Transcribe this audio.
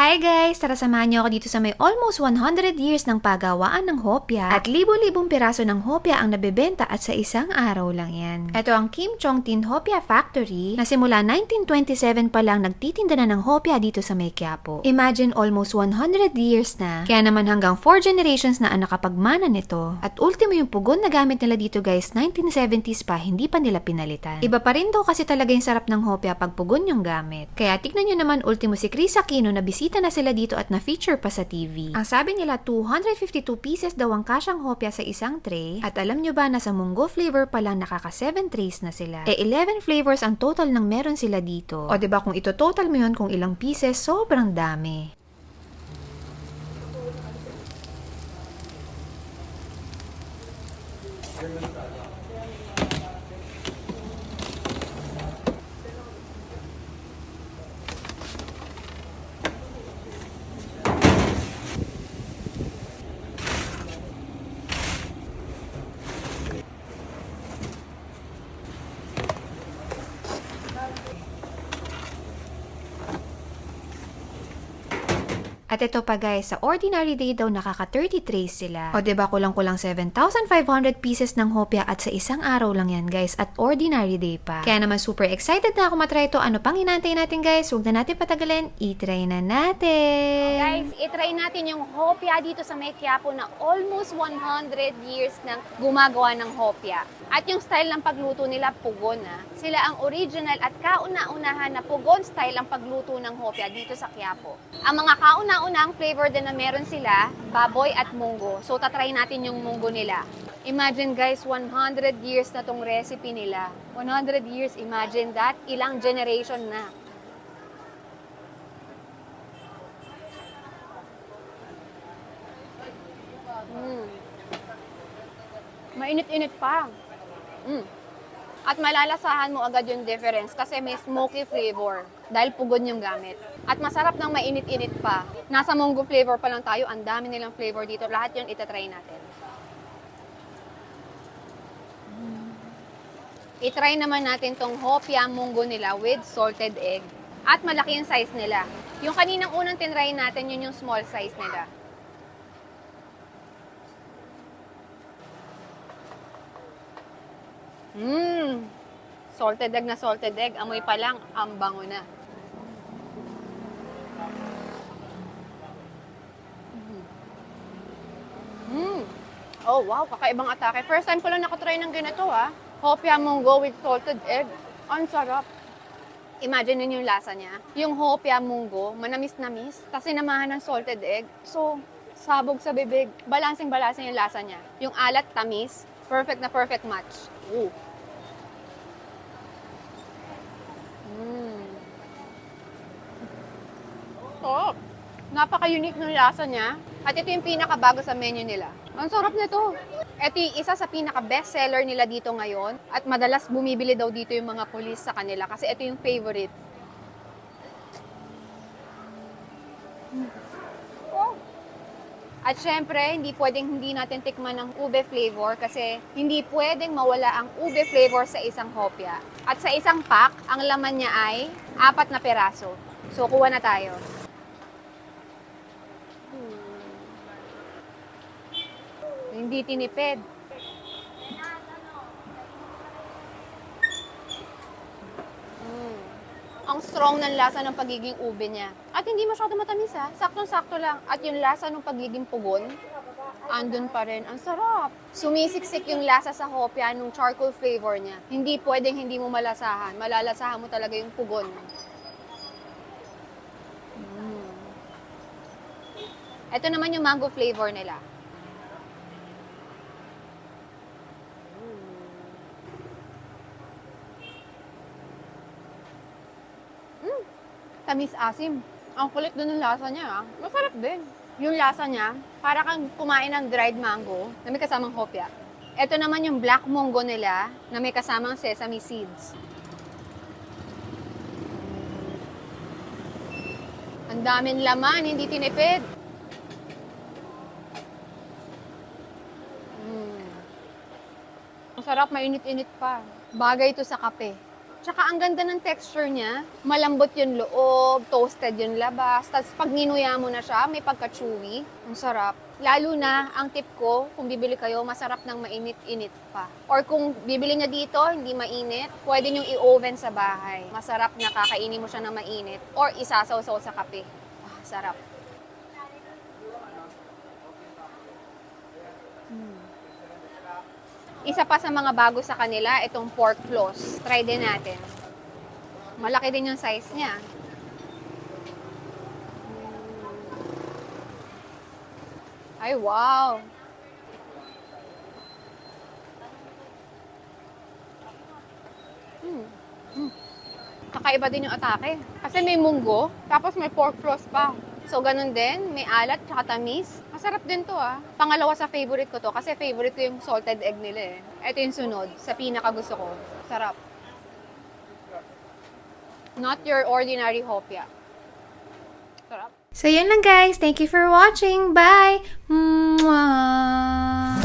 Hi guys! Tara samahan niyo ako dito sa may almost 100 years ng pagawaan ng hopya at libo-libong piraso ng hopya ang nabebenta at sa isang araw lang yan. Ito ang Kim Chong Tin Hopya Factory na simula 1927 pa lang nagtitinda na ng hopya dito sa may Quiapo. Imagine almost 100 years na, kaya naman hanggang 4 generations na ang nakapagmana nito. At ultimo yung pugon na gamit nila dito guys, 1970s pa, hindi pa nila pinalitan. Iba pa rin daw kasi talaga yung sarap ng hopya pag pugon yung gamit. Kaya tignan nyo naman ultimo si Chris Aquino na bisita na sila dito at na-feature pa sa TV. Ang sabi nila 252 pieces daw ang kasyang hopya sa isang tray at alam nyo ba na sa munggo flavor pa lang nakaka 7 trays na sila. E 11 flavors ang total ng meron sila dito. O ba kung ito total mo yun kung ilang pieces, sobrang dami. At ito pa guys, sa ordinary day daw nakaka 30 trays sila. O 'di ba kulang-kulang 7,500 pieces ng hopya at sa isang araw lang yan guys at ordinary day pa. Kaya naman super excited na ako matry ito. Ano pang hinantay natin guys? Huwag na natin patagalin. I-try na natin. Guys, itry natin yung hopya dito sa may Quiapo na almost 100 years nang gumagawa ng hopya. At yung style ng pagluto nila, pugon na. Sila ang original at kauna-unahan na pugon style ang pagluto ng hopya dito sa Quiapo. Ang mga kauna-unahang flavor din na meron sila, baboy at munggo. So, tatry natin yung munggo nila. Imagine guys, 100 years na tong recipe nila. 100 years, imagine that. Ilang generation na. Mm. Mainit-init pa. Mm. At malalasahan mo agad yung difference kasi may smoky flavor dahil pugon yung gamit. At masarap ng mainit-init pa. Nasa munggo flavor pa lang tayo, ang dami nilang flavor dito. Lahat yun itatry natin. I-try naman natin tong hopya munggo nila with salted egg. At malaki yung size nila. Yung kaninang unang tinry natin, yun yung small size nila. Mmm! Salted egg na salted egg. Amoy pa lang, ang bango na. Mmm! Oh, wow. Kakaibang atake. First time ko lang nakatry ng ganito, ha. Hopia munggo with salted egg. Ang sarap. Imagine yun yung lasa niya. Yung hopia munggo, manamis-namis, tapos sinamahan ng salted egg. So, sabog sa bibig. Balancing-balancing yung lasa niya. Yung alat, tamis, perfect na perfect match. Ooh. Mm. Sarap. Napaka-unique ng lasa niya. At ito yung pinakabago sa menu nila. Ang sarap nito. Ito yung isa sa pinaka-best seller nila dito ngayon. At madalas bumibili daw dito yung mga police sa kanila kasi ito yung favorite. At syempre, hindi pwedeng hindi natin tikman ng ube flavor kasi hindi pwedeng mawala ang ube flavor sa isang hopya. At sa isang pack, ang laman niya ay apat na peraso. So, kuha na tayo. Hindi tinipid. Ang strong ng lasa ng pagiging ube niya. At hindi masyado matamis ha. Saktong-sakto lang. At yung lasa ng pagiging pugon, andun pa rin. Ang sarap. Sumisiksik yung lasa sa hopya nung charcoal flavor niya. Hindi pwedeng hindi mo malasahan. Malalasahan mo talaga yung pugon. Mm. Ito naman yung mango flavor nila. Tamis asim. Ang kulit doon ng lasa niya. ah. Masarap din. Yung lasa niya, para kang kumain ng dried mango na may kasamang hopya. Ito naman yung black mongo nila na may kasamang sesame seeds. Ang daming laman, hindi tinipid. Mm. Ang sarap, mainit-init pa. Bagay ito sa kape. Tsaka ang ganda ng texture niya. Malambot yung loob, toasted yung labas. Tapos pag ninuya mo na siya, may pagka-chewy. Ang sarap. Lalo na, ang tip ko, kung bibili kayo, masarap ng mainit-init pa. Or kung bibili niya dito, hindi mainit, pwede niyong i-oven sa bahay. Masarap na kakainin mo siya ng mainit. Or isasaw-saw sa kape. Ah, sarap. Isa pa sa mga bago sa kanila, itong pork floss. Try din natin. Malaki din yung size niya. Ay, wow! Hmm. Hmm. Kakaiba din yung atake. Kasi may munggo, tapos may pork floss pa. So, ganun din. May alat, tsaka tamis. Masarap din to ah. Pangalawa sa favorite ko to kasi favorite ko yung salted egg nila eh. Ito yung sunod sa pinaka gusto ko. Sarap. Not your ordinary hopia. Sarap. So, yun lang guys. Thank you for watching. Bye! Mwah!